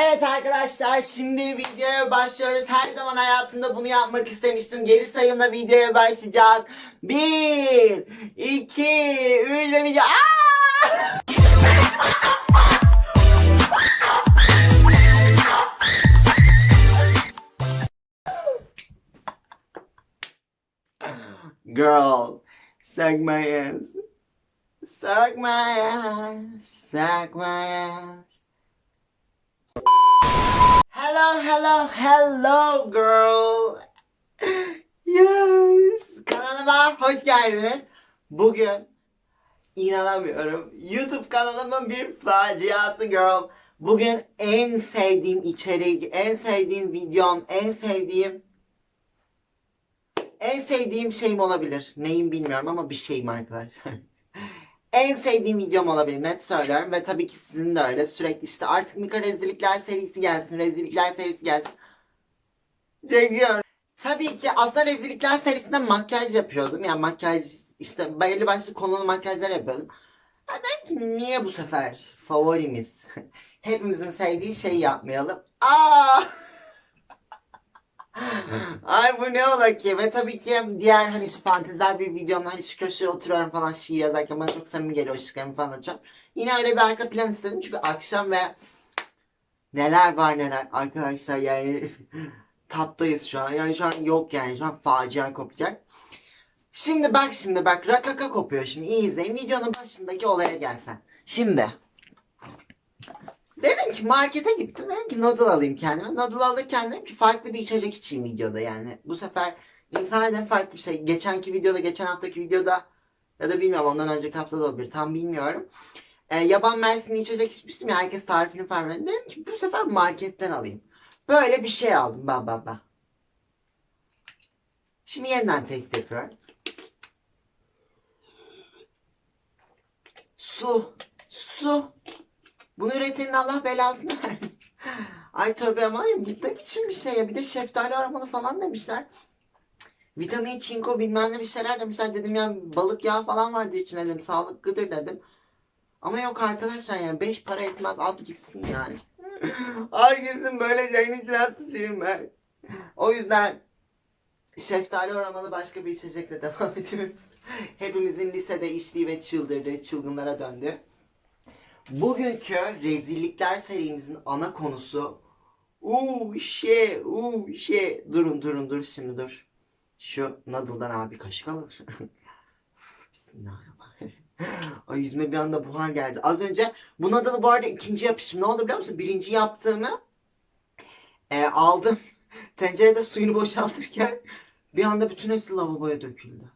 Evet arkadaşlar şimdi videoya başlıyoruz. Her zaman hayatımda bunu yapmak istemiştim. Geri sayımla videoya başlayacağız. 1, 2, 3 ve video. Girl, suck my ass. Suck my ass. Suck my ass. Hello, hello, hello girl. Yes. Kanalıma hoş geldiniz. Bugün inanamıyorum. YouTube kanalımın bir faciası girl. Bugün en sevdiğim içerik, en sevdiğim videom, en sevdiğim en sevdiğim şeyim olabilir. Neyim bilmiyorum ama bir şeyim arkadaşlar. En sevdiğim videom olabilir net söylüyorum ve tabii ki sizin de öyle sürekli işte artık Mika rezillikler serisi gelsin rezillikler serisi gelsin çekiyorum. Tabii ki aslında rezillikler serisinde makyaj yapıyordum yani makyaj işte belli başlı konulu makyajlar yapıyordum. Ben ki niye bu sefer favorimiz hepimizin sevdiği şeyi yapmayalım. Aa! Ay bu ne ola ki? Ve tabii ki diğer hani şu fantezler bir videomda hani şu köşeye oturuyorum falan şiir yazarken bana çok samimi geliyor ışıklarımı falan açıyorum. Yine öyle bir arka plan istedim çünkü akşam ve neler var neler arkadaşlar yani taptayız şu an. Yani şu an yok yani şu an facia kopacak. Şimdi bak şimdi bak rakaka kopuyor şimdi iyi izleyin videonun başındaki olaya gelsen. Şimdi Dedim ki markete gittim dedim ki noodle alayım kendime. Noodle alırken dedim ki farklı bir içecek içeyim videoda yani. Bu sefer insanlardan farklı bir şey. Geçenki videoda, geçen haftaki videoda ya da bilmiyorum ondan önceki haftada olabilir tam bilmiyorum. Ee, yaban mersinli içecek içmiştim ya herkes tarifini falan verdi. Dedim ki bu sefer marketten alayım. Böyle bir şey aldım ba ba ba. Şimdi yeniden test yapıyorum. Su. Su. Bunu üretenin Allah belasını versin. Ay tövbe ama ya, bu ne biçim bir şey ya. Bir de şeftali aromalı falan demişler. Vitamin, çinko bilmem ne bir şeyler demişler. Dedim ya balık yağı falan vardı içine dedim. Sağlıklıdır dedim. Ama yok arkadaşlar yani 5 para etmez at gitsin yani. Ay gitsin böyle şeyin içine atışayım ben. O yüzden şeftali aromalı başka bir içecekle devam ediyoruz. Hepimizin lisede içtiği ve çıldırdığı çılgınlara döndü. Bugünkü rezillikler serimizin ana konusu Uuu şey, uuu şey. Durun durun dur şimdi dur. Şu noodle'dan abi kaşık alır. Bismillahirrahmanirrahim. Ay yüzüme bir anda buhar geldi. Az önce bu noodle'ı bu arada ikinci yapışım. Ne oldu biliyor musun? Birinci yaptığımı e, aldım. Tencerede suyunu boşaltırken bir anda bütün hepsi lavaboya döküldü.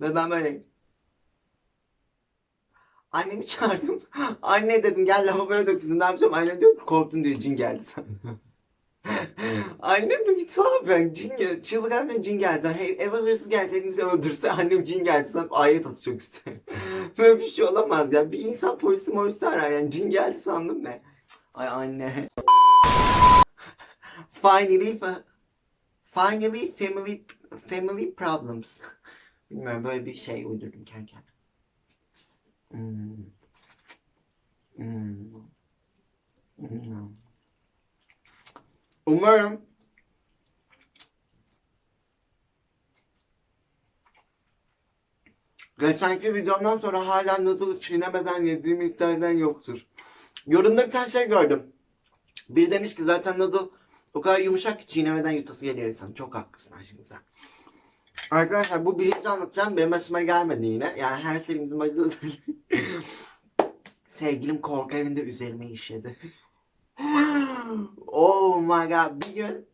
Ve ben böyle Annemi çağırdım. Anne dedim gel lavaboya dökülsün ne yapacağım? Anne diyor ki korktun diyor cin geldi sana. Annem de bir tuhaf yani cin gel çığlık anne cin geldi. Hey, eve hırsız gelse elimizi öldürse annem cin geldi sanıp ayrı atı çok isterim. Böyle bir şey olamaz ya. Bir insan polisi morisi arar yani cin geldi sandım ne? Ay anne. Finally, finally family family problems. Bilmiyorum böyle bir şey uydurdum kendi kendime. Hmm. Hmm. Hmm. Umarım geçenki videomdan sonra hala noodle çiğnemeden yediğim iddia yoktur. Yorumda bir tane şey gördüm. Biri demiş ki zaten noodle o kadar yumuşak ki çiğnemeden yutası geliyor insan. Çok haklısın aşkım sen. Arkadaşlar bu birinci anlatacağım benim başıma gelmedi yine. Yani her serimizin başında Sevgilim korku evinde üzerime işedi. oh my god. Bir gün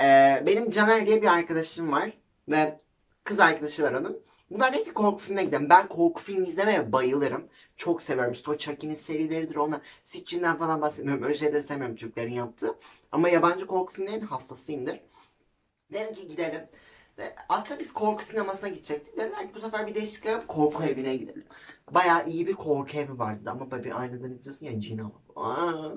e, benim Caner diye bir arkadaşım var. Ve kız arkadaşı var onun. Bunlar dedi ki korku filmine gidelim. Ben korku filmi izlemeye bayılırım. Çok severim. İşte o Chucky'nin serileridir. Ona Sitchin'den falan bahsetmiyorum. Öyle şeyleri sevmiyorum Türklerin yaptığı. Ama yabancı korku filmlerinin hastasıyımdır. Dedim ki gidelim. Ve aslında biz korku sinemasına gidecektik. Dediler ki bu sefer bir değişiklik yapıp korku evine gidelim. Bayağı iyi bir korku evi vardı ama böyle aynadan izliyorsun ya cin ama.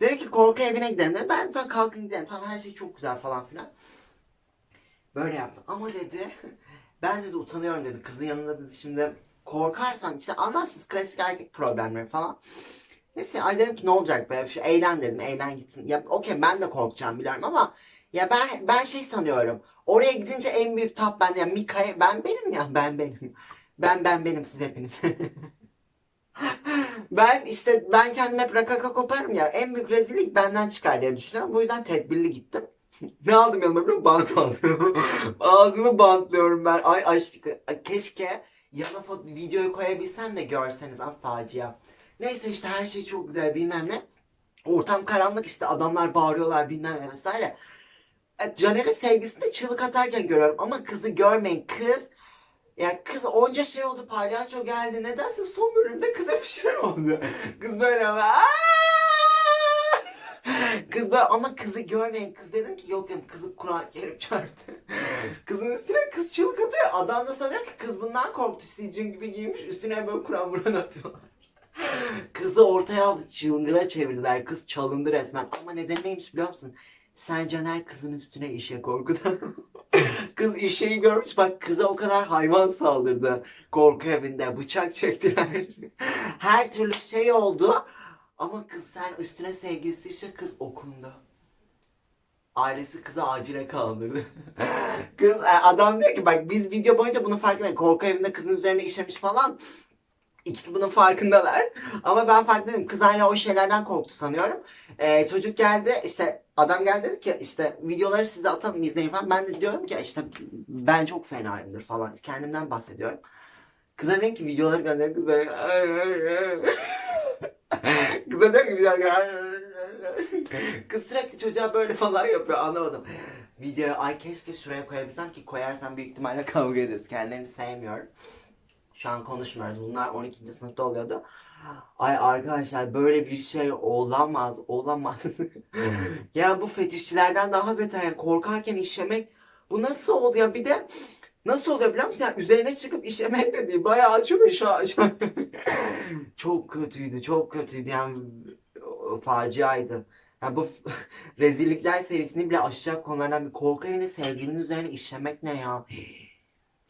dedi ki korku evine gidelim dedi. Ben de kalkın gidelim. Tamam her şey çok güzel falan filan. Böyle yaptım. Ama dedi ben dedi utanıyorum dedi. Kızın yanında dedi şimdi korkarsam işte anlarsınız klasik erkek problemleri falan. Neyse ay dedim ki ne olacak be şu eğlen dedim eğlen gitsin. Ya okey ben de korkacağım biliyorum ama ya ben ben şey sanıyorum. Oraya gidince en büyük tap ben ya Mika'ya ben benim ya ben benim. Ben ben benim siz hepiniz. ben işte ben kendim hep rakaka koparım ya. En büyük rezillik benden çıkar diye düşünüyorum. Bu yüzden tedbirli gittim. ne aldım yanıma biliyor musun? Bant aldım. Ağzımı bantlıyorum ben. Ay aşk keşke yana foto videoyu koyabilsem de görseniz ah facia. Neyse işte her şey çok güzel bilmem ne. Ortam karanlık işte adamlar bağırıyorlar bilmem ne vesaire. E, Caner'in sevgisini çığlık atarken görüyorum ama kızı görmeyin kız. Ya kız onca şey oldu palyaço geldi nedense son bölümde kıza bir şey oldu. Kız böyle ama! Kız böyle ama kızı görmeyin kız dedim ki yok dedim kızı Kur'an kerim çarptı. Kızın üstüne kız çığlık atıyor. Adam da sanıyor ki kız bundan korktu. Sicin gibi giymiş üstüne böyle Kur'an Kur'an atıyorlar. Kızı ortaya aldı çılgıra çevirdiler. Kız çalındı resmen. Ama neden neymiş biliyor musun? Sen Caner kızın üstüne işe korkudan. Kız işeyi görmüş bak kıza o kadar hayvan saldırdı. Korku evinde bıçak çektiler. Her türlü şey oldu. Ama kız sen üstüne sevgilisi işte kız okundu. Ailesi kızı acile kaldırdı. kız e, adam diyor ki bak biz video boyunca bunu fark etmedik. Korku evinde kızın üzerine işemiş falan. İkisi bunun farkındalar. Ama ben fark değilim. Kız hala o şeylerden korktu sanıyorum. Ee, çocuk geldi işte adam geldi dedi ki işte videoları size atalım izleyin falan. Ben de diyorum ki işte ben çok fenayımdır falan. Kendimden bahsediyorum. Kıza dedim ki videoları gönder kız böyle Kıza diyorum ki videoları gönder. Kız sürekli çocuğa böyle falan yapıyor anlamadım. Videoyu ay keşke şuraya koyabilsem ki koyarsam büyük ihtimalle kavga ederiz. Kendilerini sevmiyorum. Şu an konuşmuyoruz. Bunlar 12. sınıfta oluyordu. Ay arkadaşlar böyle bir şey olamaz. Olamaz. ya bu fetişçilerden daha beter. Yani korkarken işemek bu nasıl oldu ya? Bir de nasıl oluyor biliyor musun? Yani üzerine çıkıp işemek de değil. Bayağı şu an. çok kötüydü. Çok kötüydü. Yani faciaydı. Yani bu rezillikler serisini bile aşacak konulardan bir korku evinde sevgilinin üzerine işemek ne ya?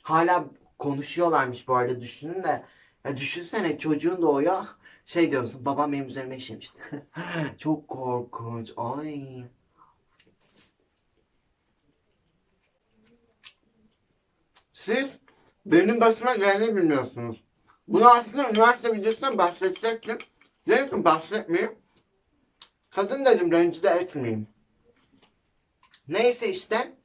Hala konuşuyorlarmış bu arada düşünün de. Ya düşünsene çocuğun doğuyor. Şey diyorsun babam benim üzerime işemişti. Çok korkunç. Ay. Siz benim başıma geleni bilmiyorsunuz. Bunu aslında üniversite videosundan bahsedecektim. Dedim ki bahsetmeyeyim. Kadın dedim rencide etmeyeyim. Neyse işte.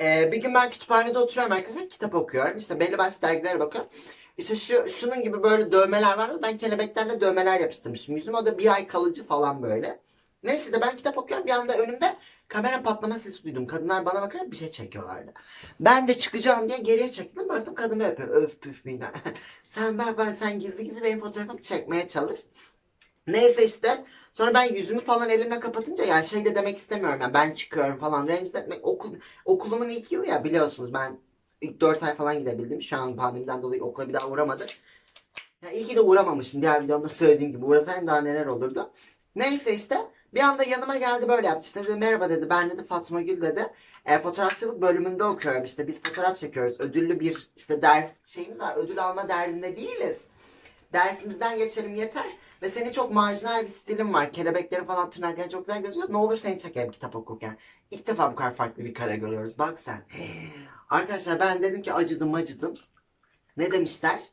Ee, bir gün ben kütüphanede oturuyorum arkadaşlar. Kitap okuyorum. İşte belli başlı dergilere bakıyorum. İşte şu, şunun gibi böyle dövmeler var. Ben kelebeklerle dövmeler yapıştırmışım yüzüme. O da bir ay kalıcı falan böyle. Neyse de ben kitap okuyorum. Bir anda önümde kamera patlama sesi duydum. Kadınlar bana bakarak bir şey çekiyorlardı. Ben de çıkacağım diye geriye çektim. Baktım kadın öpüyor. Öf püf bilmem. sen bak ben sen gizli gizli benim fotoğrafımı çekmeye çalış. Neyse işte. Sonra ben yüzümü falan elimle kapatınca yani şey de demek istemiyorum. Yani ben çıkıyorum falan. Rencide etmek. Okul, okulumun ilk yılı ya biliyorsunuz. Ben ilk 4 ay falan gidebildim. Şu an pandemiden dolayı okula bir daha uğramadım. Yani iyi ki de uğramamışım. Diğer videomda söylediğim gibi. Uğrasaydım daha neler olurdu. Neyse işte. Bir anda yanıma geldi böyle yaptı. İşte dedi merhaba dedi. Ben dedi Fatma Gül dedi. E, fotoğrafçılık bölümünde okuyorum işte. Biz fotoğraf çekiyoruz. Ödüllü bir işte ders şeyimiz var. Ödül alma derdinde değiliz. Dersimizden geçelim yeter. Ve senin çok marjinal bir stilin var. Kelebekleri falan tırnakları çok güzel gözüküyor. Ne olur seni çekelim kitap okurken. İlk defa bu kadar farklı bir kare görüyoruz. Bak sen. Arkadaşlar ben dedim ki acıdım acıdım. Ne demişler?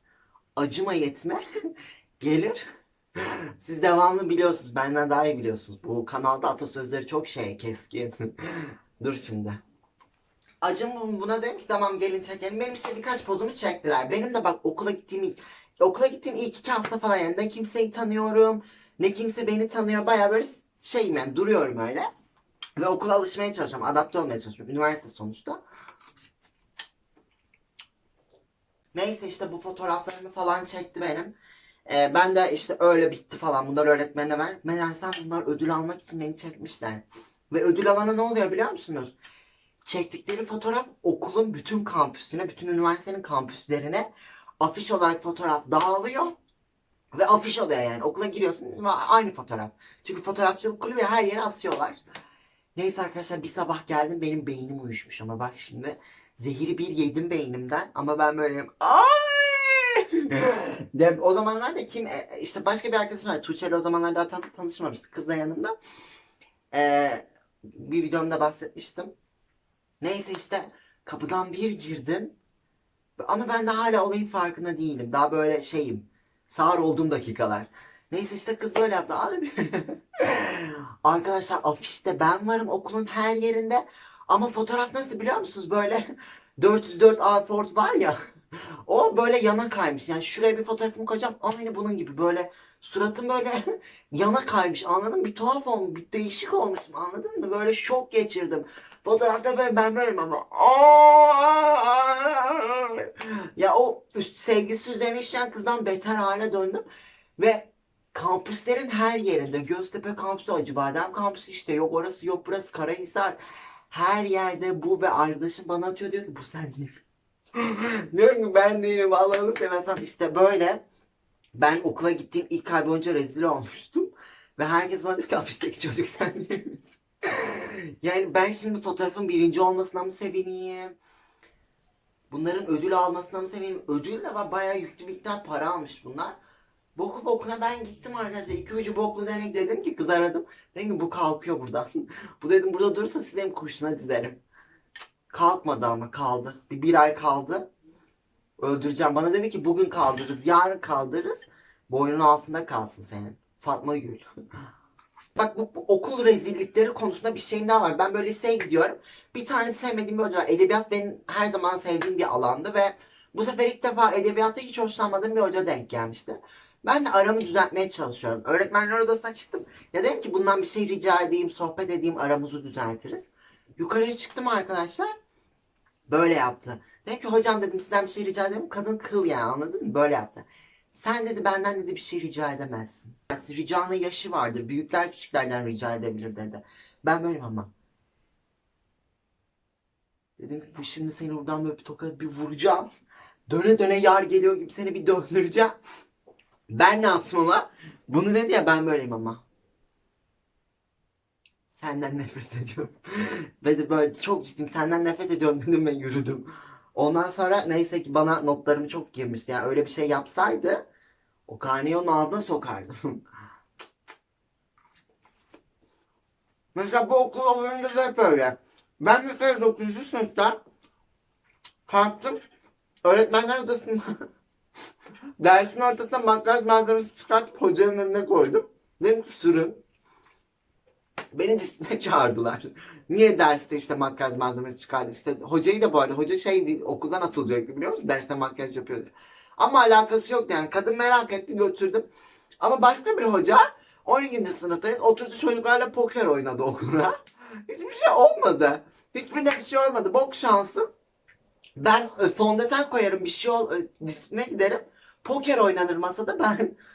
Acıma yetme gelir. Siz devamlı biliyorsunuz. Benden daha iyi biliyorsunuz. Bu kanalda atasözleri çok şey keskin. Dur şimdi. Acım bu- buna dedim ki tamam gelin çekelim. Benim işte birkaç pozumu çektiler. Benim de bak okula gittiğim okula gittiğim ilk iki hafta falan yani ne kimseyi tanıyorum ne kimse beni tanıyor. Baya böyle şeyim yani duruyorum öyle. Ve okula alışmaya çalışıyorum. Adapte olmaya çalışıyorum. Üniversite sonuçta. Neyse işte bu fotoğraflarımı falan çekti benim. Ee, ben de işte öyle bitti falan. Bunlar öğretmenine ver. Meğersem bunlar ödül almak için beni çekmişler. Ve ödül alana ne oluyor biliyor musunuz? Çektikleri fotoğraf okulun bütün kampüsüne, bütün üniversitenin kampüslerine afiş olarak fotoğraf dağılıyor. Ve afiş oluyor yani. Okula giriyorsun ve aynı fotoğraf. Çünkü fotoğrafçılık kulübü her yere asıyorlar. Neyse arkadaşlar bir sabah geldim benim beynim uyuşmuş ama bak şimdi. Zehiri bir yedim beynimden ama ben böyleyim. Ay! De, o zamanlarda kim e, işte başka bir arkadaşım var. Tuğçe'yle o zamanlarda tan tanışmamıştık. Kız da yanımda. Ee, bir videomda bahsetmiştim. Neyse işte kapıdan bir girdim. Ama ben de hala olayın farkında değilim. Daha böyle şeyim. Sağır olduğum dakikalar. Neyse işte kız böyle yaptı. Arkadaşlar afişte ben varım okulun her yerinde. Ama fotoğraf nasıl biliyor musunuz? Böyle 404 A Ford var ya. O böyle yana kaymış. Yani şuraya bir fotoğrafımı koyacağım. Aynı bunun gibi böyle suratım böyle yana kaymış. Anladın mı? Bir tuhaf olmuş. Bir değişik olmuşum. Anladın mı? Böyle şok geçirdim. Fotoğrafta böyle ben böyleyim ama. Ya o üst sevgisi üzerine işleyen kızdan beter hale döndüm. Ve kampüslerin her yerinde Göztepe kampüsü, Acıbadem kampüsü işte yok orası yok burası Karahisar. Her yerde bu ve arkadaşım bana atıyor diyor ki bu sen değil. Diyorum ki ben değilim Allah'ını seversen işte böyle. Ben okula gittiğim ilk ay boyunca rezil olmuştum. Ve herkes bana diyor ki afişteki çocuk sen değil misin? Yani ben şimdi fotoğrafın birinci olmasına mı sevineyim? Bunların ödül almasına mı sevineyim? Ödül de var bayağı yüklü miktar para almış bunlar. Boku bokuna ben gittim arkadaşlar. İki ucu boklu denek dedim ki kız aradım. Dedim ki bu kalkıyor buradan. bu dedim burada durursa size hem kurşuna dizerim. Kalkmadı ama kaldı. Bir, bir ay kaldı. Öldüreceğim. Bana dedi ki bugün kaldırırız. Yarın kaldırırız. Boynun altında kalsın senin. Fatma Gül. Bak bu, bu okul rezillikleri konusunda bir şeyim daha var. Ben böyle liseye gidiyorum. Bir tane sevmediğim bir hoca. Edebiyat benim her zaman sevdiğim bir alandı ve bu sefer ilk defa edebiyatta hiç hoşlanmadığım bir hoca denk gelmişti. Ben de aramı düzeltmeye çalışıyorum. Öğretmenler odasına çıktım. Ya dedim ki bundan bir şey rica edeyim, sohbet edeyim, aramızı düzeltiriz. Yukarıya çıktım arkadaşlar. Böyle yaptı. Dedim ki hocam dedim sizden bir şey rica ediyorum. Kadın kıl yani anladın mı? Böyle yaptı. Sen dedi benden dedi bir şey rica edemezsin. Ricanın yaşı vardır. Büyükler küçüklerden rica edebilir dedi. Ben böyleyim ama. Dedim ki bu şimdi seni buradan böyle bir tokat bir vuracağım. Döne döne yar geliyor gibi seni bir döndüreceğim. Ben ne yaptım ama? Bunu dedi ya ben böyleyim ama. Senden nefret ediyorum. ve de böyle çok ciddiyim senden nefret ediyorum dedim ve yürüdüm. Ondan sonra neyse ki bana notlarım çok girmişti. Yani öyle bir şey yapsaydı o karneyi onun ağzına sokardım. Mesela bu okul oyunda da hep öyle. Ben mesela 9. sınıfta kalktım öğretmenler odasında dersin ortasında makyaj malzemesi çıkartıp hocanın önüne koydum. Dedim ki sürün. Beni disipline çağırdılar. Niye derste işte makyaj malzemesi çıkardı? İşte hocayı da bu arada hoca şey değil, okuldan atılacaktı biliyor musun? Derste makyaj yapıyordu. Ama alakası yok yani. Kadın merak etti götürdüm. Ama başka bir hoca 12. sınıftayız. Oturdu çocuklarla poker oynadı okulda. Hiçbir şey olmadı. Hiçbirine bir şey olmadı. Bok şansım. Ben e, fondöten koyarım bir şey ol, e, disipline giderim. Poker oynanır masada ben.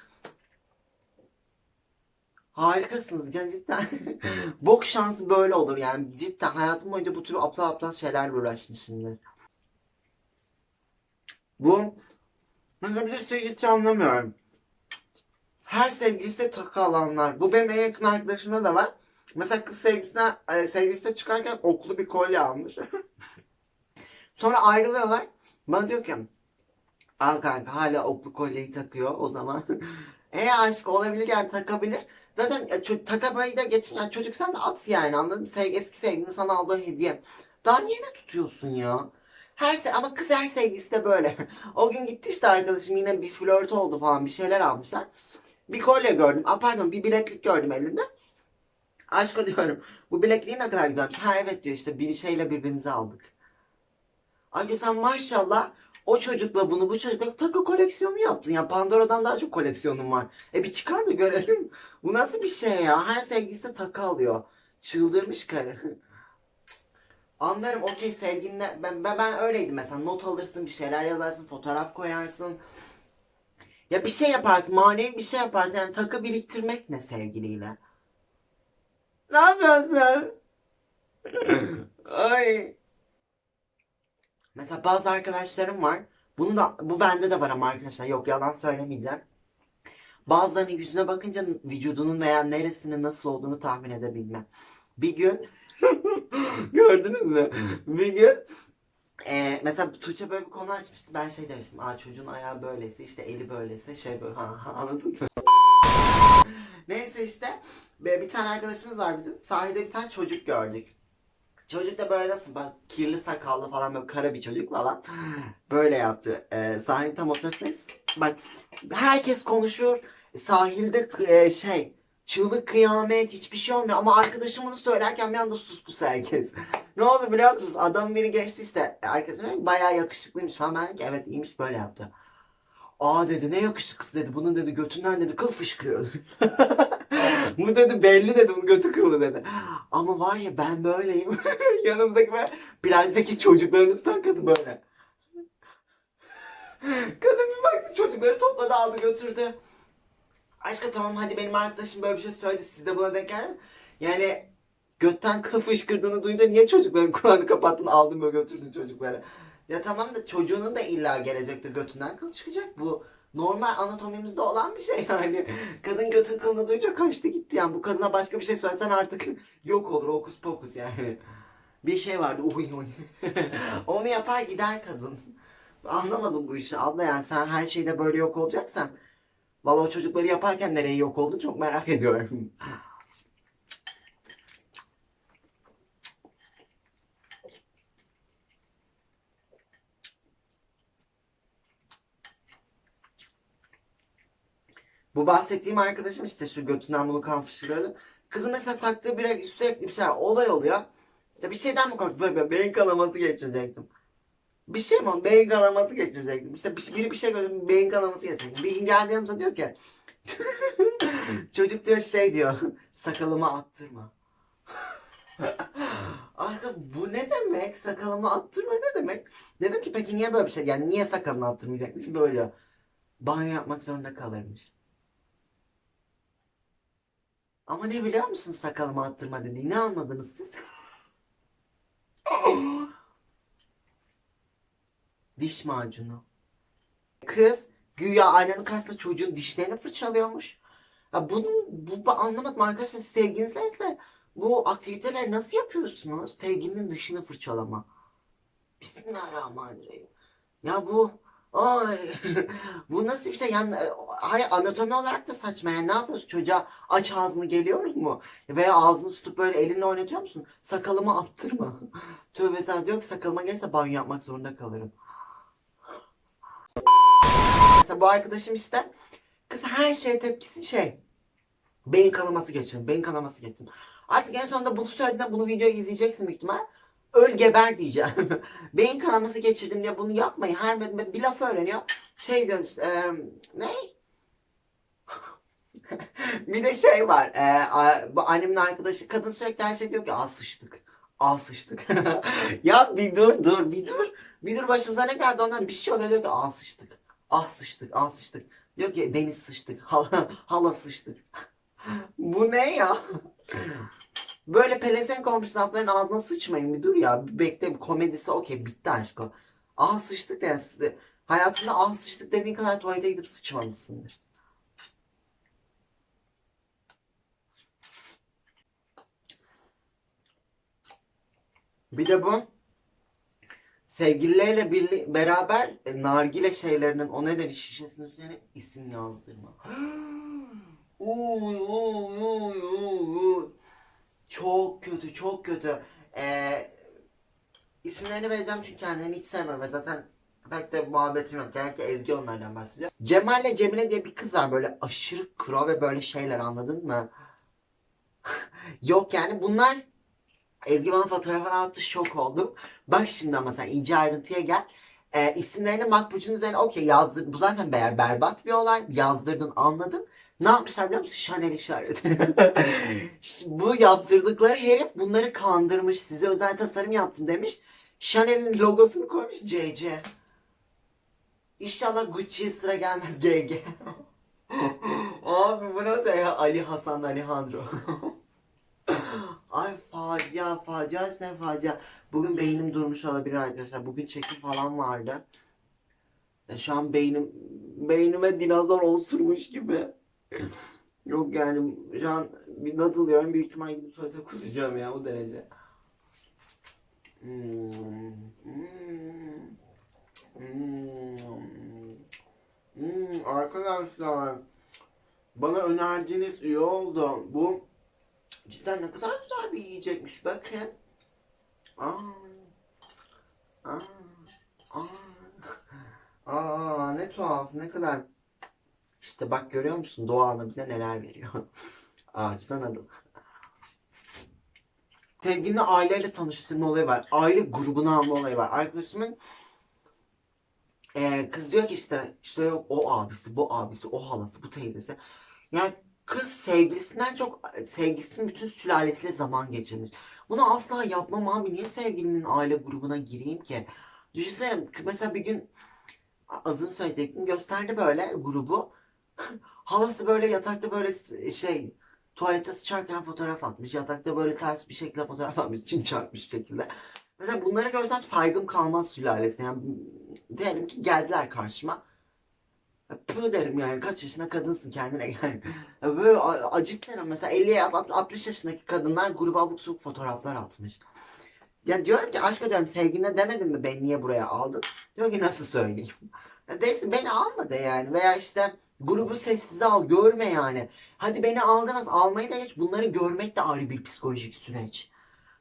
Harikasınız ya cidden. Bok şansı böyle olur yani. Cidden hayatım boyunca bu tür aptal aptal şeylerle uğraşmışımdır. Bu mesela bir de sevgilisi anlamıyorum. Her sevgilisi takı alanlar. Bu benim en yakın arkadaşımda da var. Mesela kız sevgilisine, e, sevgilisine çıkarken okulu bir kolye almış. Sonra ayrılıyorlar. Bana diyor ki Al kanka hala oklu kolyeyi takıyor o zaman. e aşk olabilir yani takabilir. Zaten e, takamayı da geçin. Yani çocuk sen de at yani anladın mı? Sev- eski sevgilinin sana aldığı hediye. Daha niye ne tutuyorsun ya? Her se ama kız her sevgilisi de böyle. o gün gitti işte arkadaşım yine bir flört oldu falan bir şeyler almışlar. Bir kolye gördüm. Aa, pardon bir bileklik gördüm elinde. Aşk diyorum. Bu bilekliği ne kadar güzelmiş. Ha evet diyor işte bir şeyle birbirimizi aldık. Ay sen maşallah o çocukla bunu bu çocukla takı koleksiyonu yaptın. Ya Pandora'dan daha çok koleksiyonum var. E bir çıkar da görelim. Bu nasıl bir şey ya? Her sevgilisi de takı alıyor. Çıldırmış karı. Anlarım okey sevgilinle ben, ben, ben öyleydim mesela not alırsın bir şeyler yazarsın fotoğraf koyarsın. Ya bir şey yaparsın manevi bir şey yaparsın yani takı biriktirmek ne sevgiliyle? Ne yapıyorsun? Ay. Mesela bazı arkadaşlarım var. Bunu da bu bende de var ama arkadaşlar yok yalan söylemeyeceğim. Bazılarının yüzüne bakınca vücudunun veya neresinin nasıl olduğunu tahmin edebilmem. Bir gün gördünüz mü? Bir gün Ee, mesela Tuğçe böyle bir konu açmıştı. Ben şey demiştim. Aa çocuğun ayağı böylesi işte eli böylesi şey böyle ha, ha, anladın mı? Neyse işte bir tane arkadaşımız var bizim. Sahilde bir tane çocuk gördük. Çocuk da böyle nasıl bak kirli sakallı falan böyle kara bir çocuk falan. Böyle yaptı. Ee, sahil tam ortasındayız. Bak herkes konuşuyor. Sahilde e, şey çığlık kıyamet hiçbir şey olmuyor ama arkadaşım bunu söylerken bir anda sus herkes. ne oldu biliyor musunuz? Adam biri geçti işte. Arkadaşım bayağı yakışıklıymış falan. Ben ki evet iyiymiş böyle yaptı. Aa dedi ne yakışıklısı dedi. Bunun dedi götünden dedi kıl fışkırıyor. bu dedi belli dedi bu götü kılı dedi. Ama var ya ben böyleyim. Yanımdaki böyle plajdaki çocuklarınızdan kadın böyle. Kadın bir baktı çocukları topladı aldı götürdü. Aşkım tamam hadi benim arkadaşım böyle bir şey söyledi siz de buna denk geldin. Yani götten kıl fışkırdığını duyunca niye çocukların kulağını kapattın aldın böyle götürdün çocukları. Ya tamam da çocuğunun da illa gelecekte götünden kıl çıkacak bu. Normal anatomimizde olan bir şey yani. Kadın götün kılını duyunca kaçtı gitti yani. Bu kadına başka bir şey söylesen artık yok olur okus pokus yani. Bir şey vardı uy uy. Onu yapar gider kadın. Anlamadım bu işi abla yani sen her şeyde böyle yok olacaksan. Valla o çocukları yaparken nereye yok oldu çok merak ediyorum. Bu bahsettiğim arkadaşım işte şu götünden bunu kan fışkırıyordu. Kızın mesela taktığı bir sürekli bir şey olay oluyor. İşte bir şeyden mi korktu? Böyle beyin kanaması geçirecektim. Bir şey mi? Beyin kanaması geçirecektim. İşte bir, biri bir şey gördüm beyin kanaması geçirecektim. Bir gün geldi yanımıza diyor ki Çocuk diyor şey diyor sakalımı attırma. Arka bu ne demek? Sakalımı attırma ne demek? Dedim ki peki niye böyle bir şey? Yani niye sakalını attırmayacakmış? Böyle. Banyo yapmak zorunda kalırmış. Ama ne biliyor musun sakalımı attırma dediği? Ne anladınız siz? Diş macunu. Kız güya aynanın karşısında çocuğun dişlerini fırçalıyormuş. Ya bunun bu, bu anlamadım arkadaşlar siz bu aktiviteler nasıl yapıyorsunuz? Sevgilinin dışını fırçalama. Bismillahirrahmanirrahim. Ya bu ay bu nasıl bir şey yani e, hayır anatomi olarak da saçma yani ne yapıyorsun çocuğa aç ağzını geliyor mu veya ağzını tutup böyle elinle oynatıyor musun sakalımı attırma tövbe sen diyor ki sakalıma gelirse banyo yapmak zorunda kalırım Mesela bu arkadaşım işte kız her şeye tepkisi şey. Beyin kanaması geçirin, beyin kanaması geçirin. Artık en sonunda bunu söylediğinde bunu videoyu izleyeceksin büyük ihtimal. Öl geber diyeceğim. beyin kanaması geçirdim diye bunu yapmayın. Her bir, bir laf öğreniyor. Şey diyor işte, e, ne? bir de şey var. E, bu annemin arkadaşı kadın sürekli her şey diyor ki al sıçtık. Al sıçtık. ya bir dur dur bir dur. Dur başımıza ne geldi ondan bir şey oluyor diyor ki al sıçtık. Ah sıçtık, ah sıçtık. Diyor ki deniz sıçtık, hala, hala sıçtık. Bu ne ya? Böyle pelesenk olmuş lafların ağzına sıçmayın dur ya. Bekle komedisi okey bitti aşko. Ah sıçtık yani size. Hayatında ah sıçtık dediğin kadar tuvalete gidip sıçmamışsındır. Bir de bu sevgilileriyle birli, beraber e, nargile şeylerinin o neden şişesinin üzerine isim yazdırma. Uy, uy, uy, uy, uy. Çok kötü, çok kötü. Ee, isimlerini vereceğim çünkü kendilerini hiç sevmiyorum ve zaten pek de muhabbetim yok. Genellikle Ezgi onlardan bahsediyor. Cemal'le Cemile diye bir kız var böyle aşırı kro ve böyle şeyler anladın mı? yok yani bunlar Ezgi bana fotoğrafını attı şok oldum. Bak şimdi ama sen ince ayrıntıya gel. Ee, isimlerini makbucun üzerine okey yazdır. Bu zaten ber berbat bir olay. Yazdırdın anladım. Ne yapmışlar biliyor musun? Chanel işareti. Bu yaptırdıkları herif bunları kandırmış. Size özel tasarım yaptım demiş. Chanel'in logosunu koymuş CC. İnşallah Gucci'ye sıra gelmez GG. Abi bu nasıl? Ali Hasan Alejandro. Ay facia facia ne facia. Bugün beynim durmuş olabilir arkadaşlar. Bugün çekim falan vardı. Ya şu an beynim beynime dinozor osurmuş gibi. Yok yani şu an bir nadılıyorum. Büyük ihtimal gidip tuvalete kusacağım ya o derece. Hmm, hmm, hmm, hmm, arkadaşlar bana önerdiğiniz iyi oldu. Bu cidden ne kadar güzel bir yiyecekmiş bakın. Aa, aa, aa, aa, ne tuhaf ne kadar. İşte bak görüyor musun Doğa Ana bize neler veriyor. Ağaçtan adım. Sevgilini aileyle tanıştırma olayı var. Aile grubuna alma olayı var. Arkadaşımın eee, kız diyor ki işte işte yok o abisi, bu abisi, o halası, bu teyzesi. Yani kız sevgilisinden çok sevgilisinin bütün sülalesiyle zaman geçirmiş. Bunu asla yapmam abi. Niye sevgilimin aile grubuna gireyim ki? Düşünsene mesela bir gün adını söyleyecektim gösterdi böyle grubu. Halası böyle yatakta böyle şey tuvalette sıçarken fotoğraf atmış. Yatakta böyle ters bir şekilde fotoğraf atmış. Çin çarpmış şekilde. Mesela bunları görsem saygım kalmaz sülalesine. Yani diyelim ki geldiler karşıma. Pı derim yani kaç yaşında kadınsın kendine gel. Ya Böyle acık derim mesela 50 60 yaşındaki kadınlar gruba abuk subuk fotoğraflar atmış. Ya diyorum ki aşk diyorum sevgiline demedin mi beni niye buraya aldın? Diyor ki nasıl söyleyeyim? Değilse beni alma de yani veya işte grubu sessize al görme yani. Hadi beni aldınız almayı da geç bunları görmek de ayrı bir psikolojik süreç.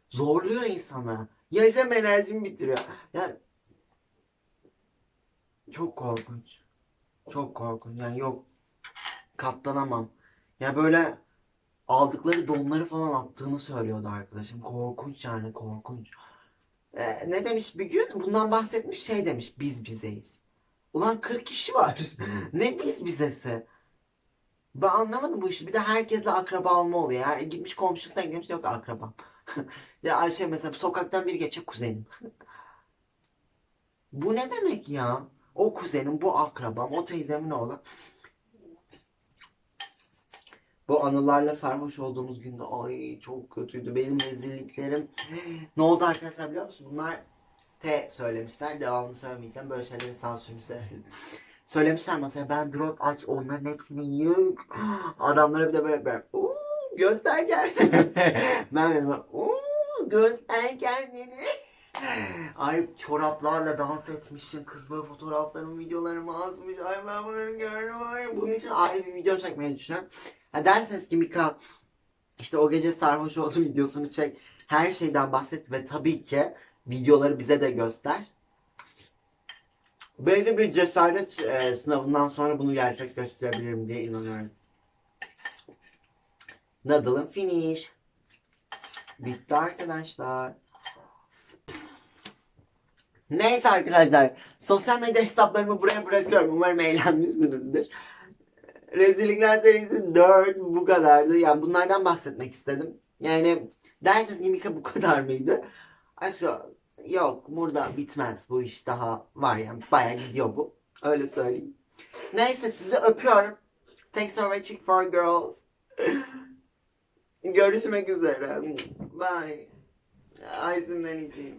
Zorluyor insanı. Yaşam enerjimi bitiriyor. Yani çok korkunç. Çok korkunç. Yani yok katlanamam. Ya böyle aldıkları donları falan attığını söylüyordu arkadaşım. Korkunç yani korkunç. Ee, ne demiş bir gün? Bundan bahsetmiş şey demiş. Biz bizeyiz. Ulan 40 kişi var. ne biz bizesi? Ben anlamadım bu işi. Bir de herkesle akraba olma oluyor. Yani gitmiş komşusuna gitmiş yok akrabam. ya Ayşe mesela sokaktan biri geçiyor kuzenim. bu ne demek ya? O kuzenim, bu akrabam, o teyzemin oğlu. Bu anılarla sarhoş olduğumuz günde ay çok kötüydü. Benim rezilliklerim. ne oldu arkadaşlar biliyor musun? Bunlar T söylemişler. Devamını söylemeyeceğim. Böyle şeylerin sansürünü severim. Söylemişler mesela ben drop aç onların hepsini yık. Adamlara bir de böyle böyle göster kendini. ben böyle göster kendini. Ay çoraplarla dans etmişim. Kız böyle fotoğraflarımı, videolarımı atmış. Ay ben bunları gördüm. Ay bunun için ayrı bir video çekmeyi düşünüyorum. Ha derseniz ki Mika işte o gece sarhoş olduğum videosunu çek. Her şeyden bahset ve tabii ki videoları bize de göster. Belli bir cesaret e, sınavından sonra bunu gerçekleştirebilirim diye inanıyorum. Noodle'ın finish. Bitti arkadaşlar. Neyse arkadaşlar. Sosyal medya hesaplarımı buraya bırakıyorum. Umarım eğlenmişsinizdir. Rezillikler serisi 4 bu kadardı. Yani bunlardan bahsetmek istedim. Yani derseniz Nimika bu kadar mıydı? Aşkım yok burada bitmez bu iş daha var yani baya gidiyor bu. Öyle söyleyeyim. Neyse sizi öpüyorum. Thanks for watching for girls. Görüşmek üzere. Bye. Aysin'den için.